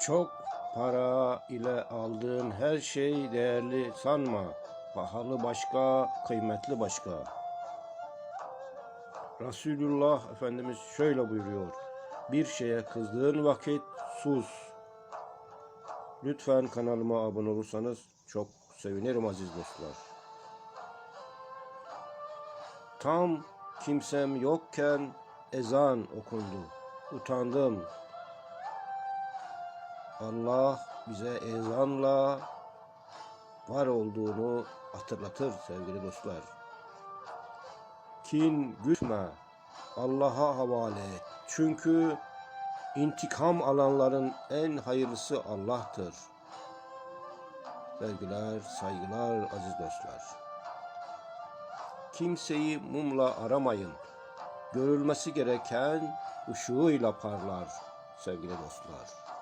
Çok para ile aldığın her şey değerli sanma. Pahalı başka, kıymetli başka. Resulullah Efendimiz şöyle buyuruyor. Bir şeye kızdığın vakit sus. Lütfen kanalıma abone olursanız çok sevinirim aziz dostlar. Tam kimsem yokken ezan okundu. Utandım. Allah bize ezanla var olduğunu hatırlatır sevgili dostlar. Kin gütme. Allah'a havale et. Çünkü intikam alanların en hayırlısı Allah'tır. Sevgiler, saygılar aziz dostlar. Kimseyi mumla aramayın. Görülmesi gereken ışığıyla parlar sevgili dostlar.